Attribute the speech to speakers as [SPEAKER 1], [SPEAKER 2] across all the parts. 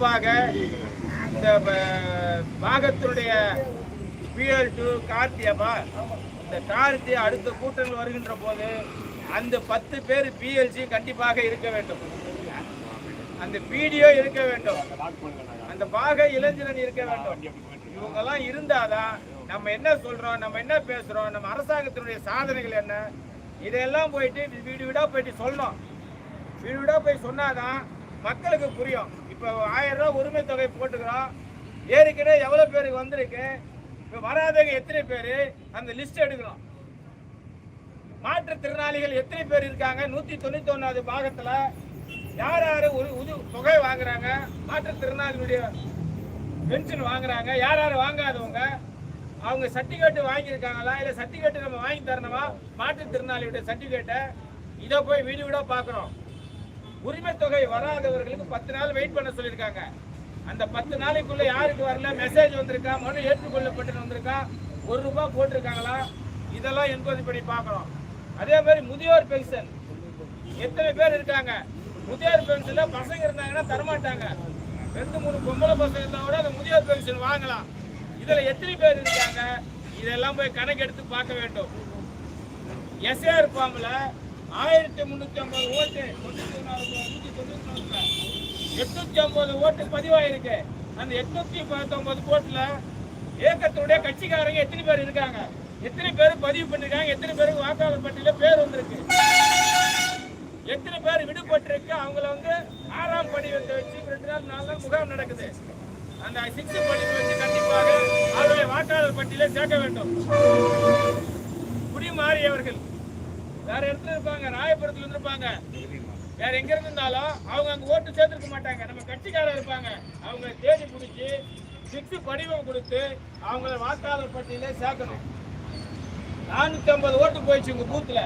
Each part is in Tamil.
[SPEAKER 1] கண்டிப்பாக இந்த பாகத்தினுடைய பிஎல் டூ கார்த்தியப்பா இந்த கார்த்தி அடுத்த கூட்டங்கள் வருகின்ற போது அந்த பத்து பேர் பிஎல்சி கண்டிப்பாக இருக்க வேண்டும். அந்த பிடிஓ இருக்க வேண்டும். அந்த பாக இளைஞரன் இருக்க வேண்டும். இவங்கெல்லாம் இருந்தாதான் நம்ம என்ன சொல்றோம் நம்ம என்ன பேசுறோம் நம்ம அரசாங்கத்தினுடைய சாதனைகள் என்ன? இதெல்லாம் போயிட்டு வீடு வீடா போயிட்டு சொல்லணும். வீடு வீடா போய் சொன்னாதான் மக்களுக்கு புரியும். இப்போ ஆயிரம் ரூபா உரிமை தொகை போட்டுக்கிறோம். ஏற்கனவே எவ்வளோ பேருக்கு வந்திருக்கு? இப்போ வராதவங்க எத்தனை பேர்? அந்த லிஸ்ட் எடுக்கிறோம். மாற்றுத்திறனாளிகள் எத்தனை பேர் இருக்காங்க? நூற்றி தொண்ணூற்றி ஒன்றாவது பாகத்தில் யார் யார் ஒரு உது தொகை வாங்குறாங்க? மாற்றுத்திறனாளிகளுடைய பென்ஷன் வாங்குறாங்க. யார் யார் வாங்காதவங்க? அவங்க சர்டிஃபிகேட் வாங்கியிருக்காங்களா? இல்லை சர்டிஃபிகேட் நம்ம வாங்கி தரணுமா? மாற்றுத்திறனாளியுடைய சர்டிஃபிகேட்டை இதை போய் வீடு வீடாக பார்க்குறோம். உரிமை தொகை வராதவர்களுக்கு பத்து நாள் வெயிட் பண்ண சொல்லியிருக்காங்க. அந்த பத்து நாளைக்குள்ள யாருக்கு வரல? மெசேஜ் வந்திருக்கா? மனு ஏற்றுக்கொள்ளப்பட்டு வந்திருக்கா? ஒரு ரூபாய் போட்டிருக்காங்களா? இதெல்லாம் என்கொயரி பண்ணி பார்க்குறோம் அதே மாதிரி முதியோர் பென்ஷன் எத்தனை பேர் இருக்காங்க? முதியோர் பென்ஷன்ல பசங்க இருந்தாங்கன்னா தரமாட்டாங்க. ரெண்டு மூணு பொம்பளை பசங்க இருந்தா கூட அந்த முதியோர் பென்ஷன் வாங்கலாம். இதுல எத்தனை பேர் இருக்காங்க? இதெல்லாம் போய் கணக்கெடுத்து பார்க்க வேண்டும். எஸ்ஏஆர் ஃபார்ம்ல ஆயிரத்தி முன்னூத்தி ஐம்பது ஓட்டு தொண்ணூத்தி நாலு நூத்தி தொண்ணூற்றி நாலு. எட்நூற்றி ஐம்பது ஓட்டு பதிவாயிருக்கு. அந்த எட்நூத்தி பத்தொன்பது ஓட்டில் இயக்கத்துடைய கட்சிக்காரங்க எத்தனை பேர் இருக்காங்க? எத்தனை பேர் பதிவு பண்ணிருக்காங்க? எத்தனை பேருக்கு வாக்காளர் பட்டியல பேர் வந்திருக்கு? எத்தனை பேர் விடுபட்டிருக்கு? அவங்கள வந்து ஆறாம் படிவத்தை வச்சு ரெண்டு நாள் நாலு நாள் முகாம் நடக்குது. அந்த சிக்ஸ்த் படிவத்தை வச்சு கண்டிப்பாக அவருடைய வாக்காளர் பட்டியலை சேர்க்க வேண்டும். குடிமாறியவர்கள் வேற இடத்துல இருப்பாங்க ராயபுரத்துல இருந்திருப்பாங்க. வேற எங்க இருந்தாலும் அவங்க அங்க ஓட்டு சேர்த்திருக்க மாட்டாங்க. நம்ம கட்சிக்காரர் இருப்பாங்க. அவங்க தேடி பிடிச்சி சிக்ஸ் படிவம் கொடுத்து அவங்கள வாக்காளர் பட்டியலே சேர்க்கணும். நானூத்தி ஐம்பது ஓட்டு போயிடுச்சு உங்க பூத்துல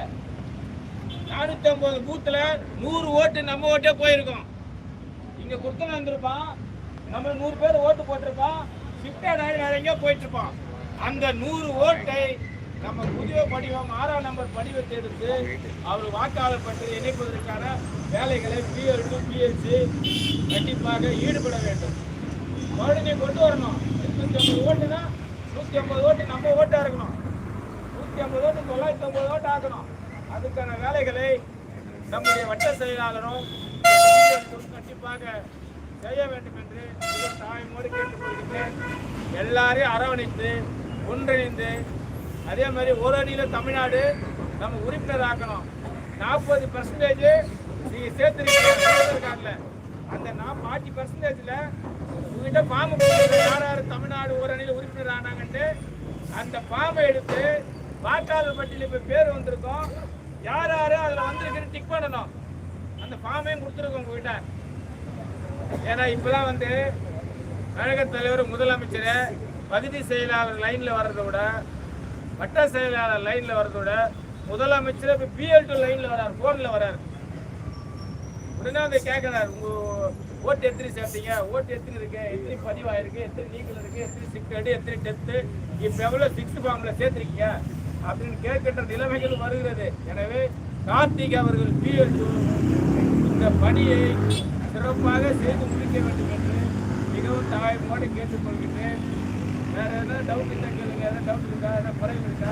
[SPEAKER 1] நானூத்தி ஐம்பது பூத்துல நூறு ஓட்டு நம்ம ஓட்டே போயிருக்கோம். இங்க குடுத்தன வந்திருப்பான். நம்ம நூறு பேர் ஓட்டு போட்டிருப்பான். ஷிஃப்டட் ஆகி வேற எங்கேயோ போயிட்டு இருப்பான். அந்த நூறு ஓட்டை நம்ம புதிய படிவம் ஆறாம் நம்பர் படிவத்தை எடுத்து அவர் வாக்காளர் பற்றி இணைப்பதற்கான வேலைகளை பிஎல் டு பிஎஸ்சி கண்டிப்பாக ஈடுபட வேண்டும். மறுபடியும் கொண்டு வரணும். நூற்றி ஐம்பது ஓட்டுனா நூற்றி ஐம்பது ஓட்டு நம்ம ஓட்டாக இருக்கணும். நூற்றி ஐம்பது ஓட்டு தொள்ளாயிரத்தி ஐம்பது ஓட்டு ஆகணும் அதுக்கான வேலைகளை நம்முடைய வட்ட செயலாளரும் கண்டிப்பாக செய்ய வேண்டும் என்று மிகவும் கேட்டுக்கொள்கிறேன். எல்லாரையும் அரவணைத்து ஒன்றிணைந்து அதே மாதிரி ஒரு அடியில் தமிழ்நாடு நம்ம உறுப்பினர் ஆக்கணும். நாற்பது பர்சன்டேஜ் நீங்கள் சேர்த்துருக்கீங்க அந்த நான் ஃபார்ட்டி பர்சன்டேஜ்ல உங்ககிட்ட பாம்பு யார் யார் தமிழ்நாடு ஒரு அணியில் உறுப்பினர் ஆனாங்கன்ட்டு அந்த பாம்பை எடுத்து வாக்காளர் பட்டியலில் இப்போ பேர் வந்திருக்கோம். யார் யார் அதில் வந்திருக்குன்னு டிக் பண்ணணும். அந்த ஃபார்மையும் கொடுத்துருக்கோம் உங்ககிட்ட. ஏன்னா இப்பதான் வந்து கழக தலைவர் முதலமைச்சர் பகுதி செயலாளர் லைனில் வர்றதை விட வட்ட செயலாளர் லைன்ல வரதோட முதலமைச்சர் இப்போ பிஎல் டூ லைன்ல வராரு போன்ல வராரு உடனே வந்து கேட்கிறாரு உங்க ஓட்டு எத்தனை சேர்த்தீங்க? ஓட்டு எத்தனை இருக்கு? எத்தனை பதிவாயிருக்கு? எத்தனை நீக்கல் இருக்கு? எத்தனை சிக்கடு எத்தனை டெத்து இப்ப எவ்வளோ சிக்ஸ் ஃபார்ம்ல சேர்த்துருக்கீங்க? அப்படின்னு கேட்கின்ற நிலைமைகள் வருகிறது. எனவே கார்த்திக் அவர்கள் பிஎல் டூ இந்த பணியை சிறப்பாக செய்து முடிக்க வேண்டும் என்று மிகவும் தாயமோடு கேட்டுக்கொள்கின்றேன். வேற எதாவது டவுட் இருந்தால் கேளுங்க. ஏதாவது டவுட் இருக்கா? ஏதாவது குறைவு இருக்கா?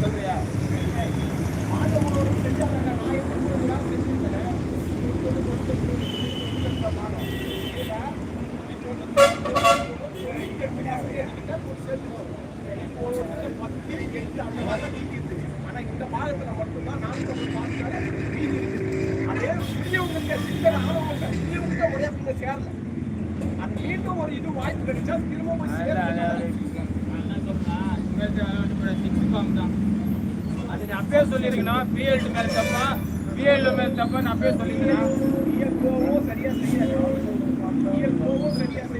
[SPEAKER 1] சொல்றியா ஆனா இந்த பாகத்துல மட்டும்தான் நானூத்தி அதே பெரியவங்களுக்கு சிக்கல் ஆனவங்க பெரியவங்க ஒரே பிள்ளை சேரல அது மீண்டும் ஒரு இது வாய்ப்பு கிடைச்சா திரும்பவும் அது நீ அப்பயே சொல்லிருக்கணும் பிஎல்டி மேல தப்பா பிஎல் மேல தப்பா நான் அப்பயே சொல்லிருக்கேன் சரியா செய்யல சரியா செய்யல செய்யல வேலைகள் சரியா
[SPEAKER 2] அதாவது